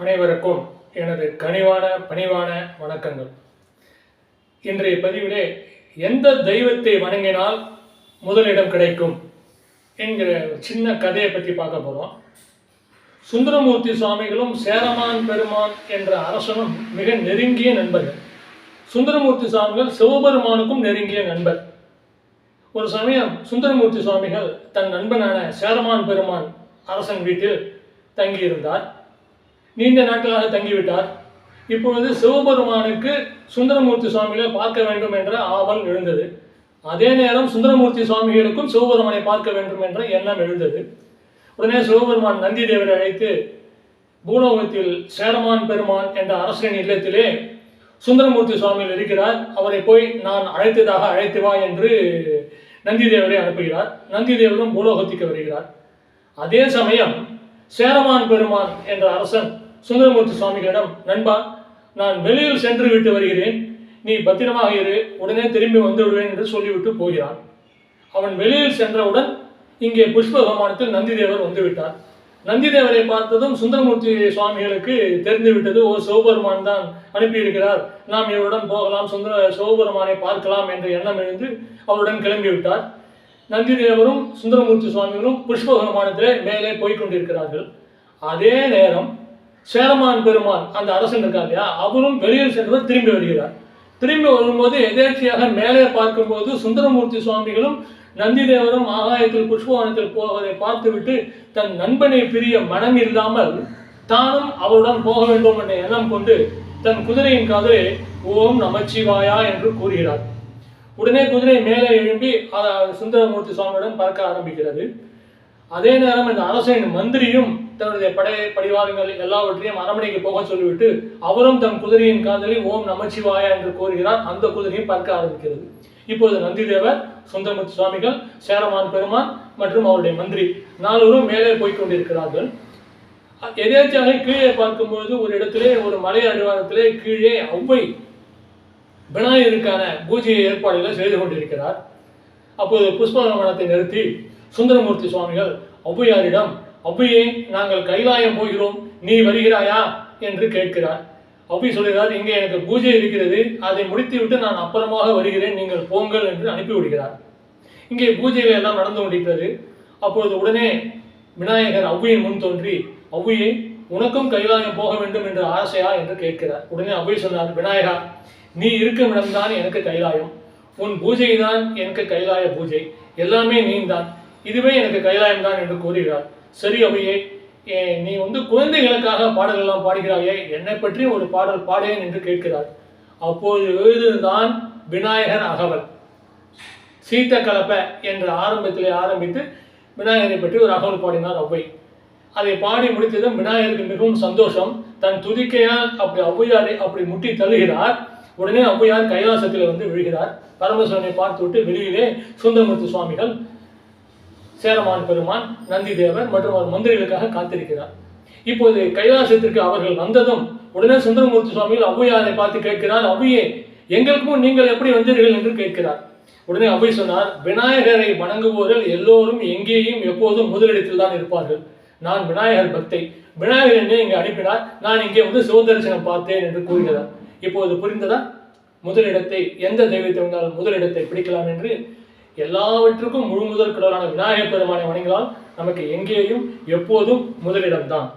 அனைவருக்கும் எனது கனிவான பணிவான வணக்கங்கள். இன்றைய பதிவிலே எந்த தெய்வத்தை வணங்கினால் முதலிடம் கிடைக்கும் என்கிற சின்ன கதையை பற்றி பார்க்க போகிறோம் சுந்தரமூர்த்தி சுவாமிகளும் சேரமான் பெருமான் என்ற அரசனும் மிக நெருங்கிய நண்பர்கள். சுந்தரமூர்த்தி சுவாமிகள் சிவபெருமானுக்கும் நெருங்கிய நண்பர். ஒரு சமயம் சுந்தரமூர்த்தி சுவாமிகள் தன் நண்பனான சேரமான் பெருமான் அரசன் வீட்டில் தங்கியிருந்தார். நீண்ட நாட்களாக தங்கிவிட்டார். இப்பொழுது சிவபெருமானுக்கு சுந்தரமூர்த்தி சுவாமிகளை பார்க்க வேண்டும் என்ற ஆவல் எழுந்தது. அதே நேரம் சுந்தரமூர்த்தி சுவாமிகளுக்கும் சிவபெருமானை பார்க்க வேண்டும் என்ற எண்ணம் எழுந்தது. உடனே சிவபெருமான் நந்தி தேவரை அழைத்து பூலோகத்தில் சேரமான் பெருமான் என்ற அரசனின் இல்லத்திலே சுந்தரமூர்த்தி சுவாமியில் இருக்கிறார். அவரை போய் நான் அழைத்ததாக அழைத்து வா என்று நந்திதேவரை அனுப்புகிறார். நந்திதேவரும் பூலோகத்துக்கு வருகிறார். அதே சமயம் சேரமான் பெருமான் என்ற அரசன் சுந்தரமூர்த்தி சுவாமிகளிடம் நண்பா நான் வெளியில் சென்று விட்டு வருகிறேன். நீ பத்திரமாக இரு. உடனே திரும்பி வந்து விடுவேன் என்று சொல்லிவிட்டு போகிறான். அவன் வெளியில் சென்றவுடன் இங்கே புஷ்ப விமானத்தில் நந்திதேவர் வந்துவிட்டார். நந்திதேவரை பார்த்ததும் சுந்தரமூர்த்தி சுவாமிகளுக்கு தெரிந்துவிட்டது ஓ சிவபெருமான் தான் அனுப்பியிருக்கிறார். நாம் இவருடன் போகலாம். சுந்தர சிவபெருமானை பார்க்கலாம் என்ற எண்ணம் எழுந்து அவருடன் கிளம்பிவிட்டார். நந்திதேவரும் சுந்தரமூர்த்தி சுவாமிகளும் புஷ்ப விமானத்திலே மேலே போய்கொண்டிருக்கிறார்கள் அதே நேரம் சேரமான் பெருமான் அந்த அரசன் இருக்கார் இல்லையா? அவரும் வெளியில் சென்றவர் திரும்பி வருகிறார். திரும்பி வரும்போது எதேர்ச்சியாக மேலே பார்க்கும்போது சுந்தரமூர்த்தி சுவாமிகளும் நந்திதேவரும் ஆகாயத்தில் புஷ்பவனத்தில் போவதை பார்த்துவிட்டு தன் நண்பனை பிரிய மனம் இல்லாமல் தானும் அவருடன் போக வேண்டும் என்ற எண்ணம் கொண்டு தன் குதிரையின் காதலே ஓம் நமச்சிவாயா என்று கூறுகிறார். உடனே குதிரை மேலே எழும்பி சுந்தரமூர்த்தி சுவாமியுடன் பறக்க ஆரம்பிக்கிறது. அதே நேரம் இந்த அரசனின் மந்திரியும் தன்னுடைய படை படிவாரங்கள் எல்லாவற்றையும் அரண்மனைக்கு போக சொல்லிவிட்டு அவரும் தன் குதிரையின் காதலில் ஓம் நமச்சிவாயா என்று கூறுகிறார். அந்த குதிரையும் பார்க்க ஆரம்பிக்கிறது. இப்போது நந்திதேவர் சுந்தரமுத்து சுவாமிகள் சேரமான் பெருமான் மற்றும் அவருடைய மந்திரி நால்வரும் மேலே போய்க் கொண்டிருக்கிறார்கள். எதேச்சாக கீழே பார்க்கும்போது ஒரு இடத்திலே ஒரு மலை அடிவாரத்திலே கீழே ஒவ்வை விநாயகருக்கான பூஜையை ஏற்பாடுகளை செய்து கொண்டிருக்கிறார். அப்போது புஷ்பவனத்தை நிறுத்தி சுந்தரமூர்த்தி சுவாமிகள் ஔவையாரிடம் ஔவையே நாங்கள் கைலாயம் போகிறோம் நீ வருகிறாயா? என்று கேட்கிறார். ஔவை சொல்கிறார் இங்கே எனக்கு பூஜை இருக்கிறது அதை முடித்துவிட்டு நான் அப்புறமாக வருகிறேன் நீங்கள் போங்கள் என்று அனுப்பிவிடுகிறார். இங்கே பூஜைகள் எல்லாம் நடந்து கொண்டிருக்கிறது. அப்பொழுது உடனே விநாயகர் ஔவையின் முன் தோன்றி ஔவையே உனக்கும் கைலாயம் போக வேண்டும் என்று ஆசையா? என்று கேட்கிறார். உடனே ஔவை சொன்னார் விநாயகா நீ இருக்கும் இடம்தான் எனக்கு கைலாயம். உன் பூஜை தான் எனக்கு கைலாய பூஜை. எல்லாமே நீந்தான். இதுவே எனக்கு கைலாயம் தான் என்று கூறுகிறார் சரி அவையே ஏ, நீ வந்து குழந்தைகளுக்காக பாடல்கள்லாம் பாடுகிறாயே என்னை பற்றி ஒரு பாடல் பாடேன் என்று கேட்கிறார் அப்போது எழுதுதான் விநாயகர் அகவல். சீத்த கலப்ப என்ற ஆரம்பத்திலே ஆரம்பித்து விநாயகரை பற்றி ஒரு அகவல் பாடினார் ஔவை அதை பாடி முடித்ததும் விநாயகருக்கு மிகவும் சந்தோஷம். தன் துதிக்கையால் அப்படி ஔவையாரை அப்படி முட்டி தழுகிறார் உடனே ஔவையார் கைலாசத்தில் வந்து விழுகிறார். பரமசிவனை பார்த்துவிட்டு வெளியிலே சுந்தரமூர்த்தி சுவாமிகள் சேரமான் பெருமான் நந்தி தேவர் மற்றும் அவர் மந்திரிகளுக்காக காத்திருக்கிறார். இப்போது கைலாசத்திற்கு அவர்கள் வந்ததும் உடனே சுந்தரமூர்த்தி சுவாமிகள் ஔவையாரை பார்த்து கேட்கிறார் ஔவையே எங்களுக்கும் நீங்கள் எப்படி வந்தீர்கள்? என்று கேட்கிறார். உடனே அவை சொன்னார் விநாயகரை வணங்குபவர்கள் எல்லோரும் எங்கேயும் எப்போதும் முதலிடத்தில் தான் இருப்பார்கள். நான் விநாயகர் பக்தை. விநாயகர் என்னை இங்கே அனுப்பினார். நான் இங்கே வந்து சிவதரிசனம் பார்த்தேன் என்று கூறுகிறார். இப்போது புரிந்ததா? முதலிடத்தை எந்த தெய்வத்தை வந்தாலும் முதலிடத்தை பிடிக்கலாம் என்று எல்லாவற்றுக்கும் முழு முதல் கடவுளான விநாயகர் பெருமானை வணங்கினால் நமக்கு எங்கேயும் எப்போதும் முதலிடம்தான்.